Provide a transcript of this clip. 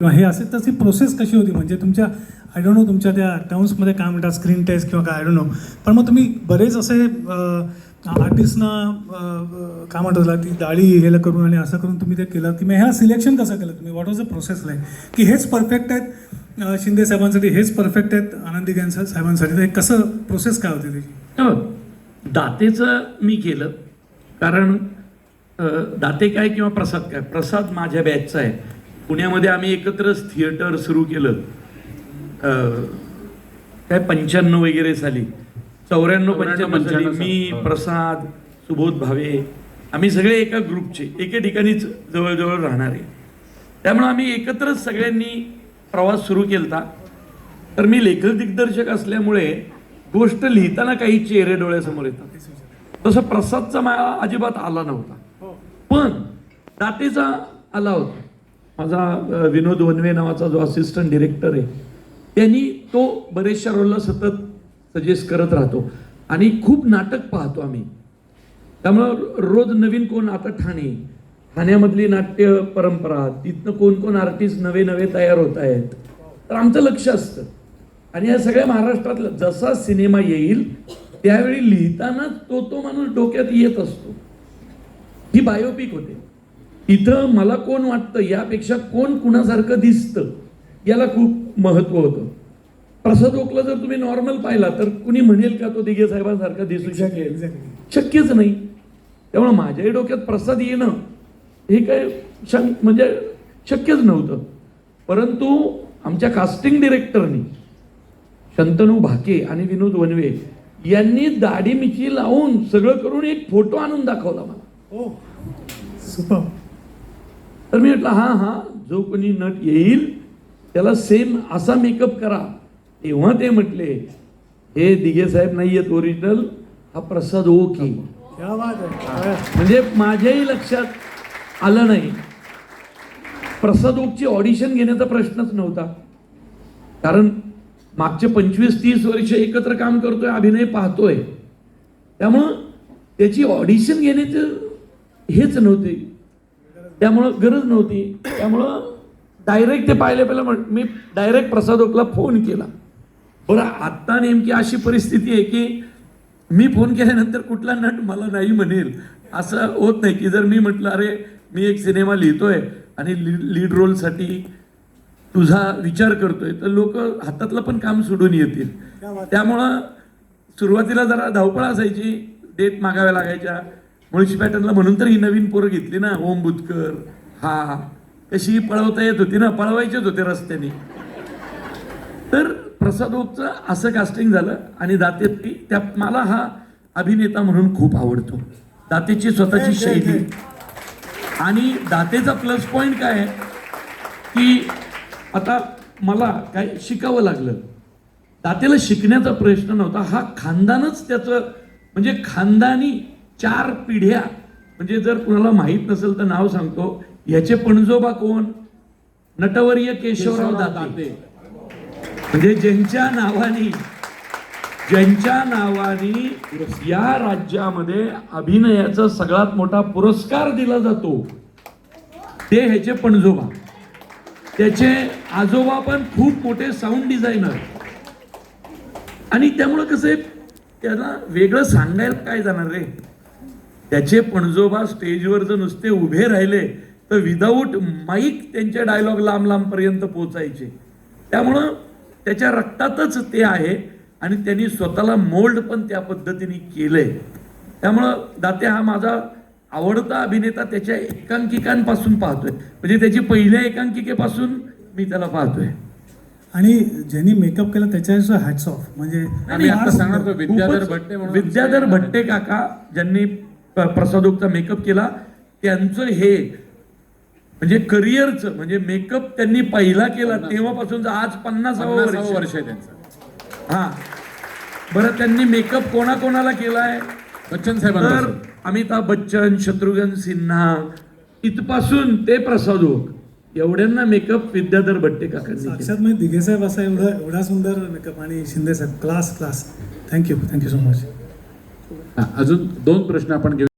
किंवा हे असेल तशी प्रोसेस कशी होती? म्हणजे तुमच्या आय डोंट नो तुमच्या त्या टर्म्समध्ये काय म्हणतात? स्क्रीन टेस्ट किंवा काय? आय डोंट नो पण मग तुम्ही बरेच असे आर्टिस्टना काय म्हणतात ती दाढी हे करून आणि असं करून तुम्ही ते केलं की मग ह्या सिलेक्शन कसं केलं तुम्ही? What was the process like की हेच परफेक्ट आहेत शिंदे साहेबांसाठी हेच परफेक्ट आहेत आनंदी गॅन साहेबांसाठी. तर कसं प्रोसेस काय होती त्याची? दातेचं मी केलं. कारण दाते काय किंवा प्रसाद काय? प्रसाद माझ्या बॅचचा आहे. पुण्यामध्ये आम्ही एकत्रच थिएटर सुरू केलं. काय पंच्याण्णव वगैरे साली. चौऱ्याण्णव पंच्याण्णव साली मी प्रसाद सुबोध भावे आम्ही सगळे एका ग्रुपचे एके ठिकाणीच जवळजवळ राहणारे त्यामुळं आम्ही एकत्रच सगळ्यांनी प्रवास सुरू केलता. तर मी लेखक दिग्दर्शक असल्यामुळे गोष्ट लिहिताना काही चेहरे डोळ्यासमोर येतात. तसं प्रसादचा मला अजिबात आला नव्हता. पण दातेचा आला होता. माझा विनोद वनवे नावाचा जो असिस्टंट डिरेक्टर आहे त्यांनी तो बरेचशा रोलला सतत सजेस्ट करत राहतो. आणि खूप नाटक पाहतो आम्ही. त्यामुळं रोज नवीन कोण आता ठाणे ठाण्यामधली नाट्य परंपरा तिथनं कोण कोण आर्टिस्ट नवे नवे तयार होत आहेत तर आमचं लक्ष असतं. आणि या सगळ्या महाराष्ट्रातलं जसा सिनेमा येईल त्यावेळी लिहितानाच तो तो माणूस डोक्यात येत असतो. ही बायोपिक होते. इथं मला कोण वाटतं? यापेक्षा कोण कुणासारखं दिसतं? याला खूप महत्त्व होतं. प्रसाद ओकला जर तुम्ही नॉर्मल पाहिला तर कुणी म्हणेल का तो दिघे साहेबांसारखा दिसू शकेल? शक्यच नाही. त्यामुळे माझ्याही डोक्यात प्रसाद येणं हे काय शं म्हणजे शक्यच नव्हतं. परंतु आमच्या कास्टिंग डिरेक्टरनी शंतनू भाके आणि विनोद वनवे यांनी दाढी मिची लावून सगळं करून एक फोटो आणून दाखवला मला. Oh super. तर मी म्हटलं हां हां जो कोणी नट येईल त्याला सेम असा मेकअप करा. तेव्हा ते म्हटले हे दिघे साहेब नाही आहेत ओरिजिनल हा प्रसाद ओके. क्या बात आहे. म्हणजे माझ्याही लक्षात आलं नाही. प्रसाद ओकची ऑडिशन घेण्याचा प्रश्नच नव्हता. कारण मागचे पंचवीस तीस वर्ष एकत्र काम करतोय अभिनय पाहतोय. त्यामुळं त्याची ऑडिशन घेण्याचं हेच नव्हते. त्यामुळं गरज नव्हती. त्यामुळं डायरेक्ट ते पाहिले पहिलं म्हण मी डायरेक्ट प्रसाद ओकला फोन केला. बरं आत्ता नेमकी अशी परिस्थिती आहे की मी फोन केल्यानंतर कुठला नट मला नाही म्हणेल. असं होत नाही की जर मी म्हटलं अरे मी एक सिनेमा लिहितोय आणि लीड रोलसाठी तुझा विचार करतोय तर लोक हातातलं पण काम सोडून येतील. त्यामुळं सुरुवातीला जरा धावपळ असायची डेट मागाव्या लागायच्या. मुळशी पॅटर्नला म्हणून तर ही नवीन पोरं घेतली ना ओम बुतकर हा कशी पळवता येत होती ना पळवायचेच होते रस्त्याने. तर प्रसाद असं कास्टिंग झालं आणि दातेती त्या मला हा अभिनेता म्हणून खूप आवडतो. दातेची स्वतःची शैली. आणि दातेचा प्लस पॉईंट काय आहे? की आता मला काय शिकावं लागलं. दातेला शिकण्याचा प्रश्न नव्हता. हा खानदानच त्याचं म्हणजे खानदानी चार पिढ्या म्हणजे जर कुणाला माहीत नसेल तर नाव सांगतो याचे पणजोबा कोण? नटवर्य केशवराव दाते. म्हणजे ज्यांच्या नावाने ज्यांच्या नावाने या राज्यामध्ये अभिनयाचा सगळ्यात मोठा पुरस्कार दिला जातो ते ह्याचे पणजोबा. त्याचे आजोबा पण खूप मोठे साऊंड डिझायनर आणि त्यामुळं कसं आहे त्यांना वेगळं सांगायला काय जाणार रे? त्याचे पणजोबा स्टेजवर जर नुसते उभे राहिले तर विदाऊट माईक त्यांचे डायलॉग लांब लांबपर्यंत पोचायचे त्यामुळं त्याच्या रक्तातच ते आहे आणि त्यांनी स्वतःला मोल्ड पण त्या पद्धतीने केलंय. त्यामुळं दाते हा माझा आवडता अभिनेता त्याच्या एकांकिकांपासून पाहतोय. म्हणजे त्याची पहिल्या एकांकिकेपासून मी त्याला पाहतोय. आणि ज्यांनी मेकअप केला त्याच्या हॅट्स ऑफ म्हणजे विद्याधर भट्टे विद्याधर भट्टे काका ज्यांनी प- प्रसादोकचा मेकअप केला त्यांचं हे म्हणजे करिअरचं म्हणजे मेकअप त्यांनी पहिला केला तेव्हापासून आज पन्नासावं पन्नासावं वर्ष वर्ष आहे त्यांचं. हा. बरं त्यांनी मेकअप कोणाकोणाला केलाय? बच्चन तर साहेबांना अमिताभ बच्चन शत्रुघ्न सिन्हा इथपासून ते प्रसादोक एवढ्यांना मेकअप विद्याधर भट्टे काकांनी केला. साक्षात म्हणजे दिघे साहेब असा एवढा एवढा सुंदर मेकअप आणि Shinde Saheb class class thank you thank you so much अजून दोन प्रश्न आपण घेऊ.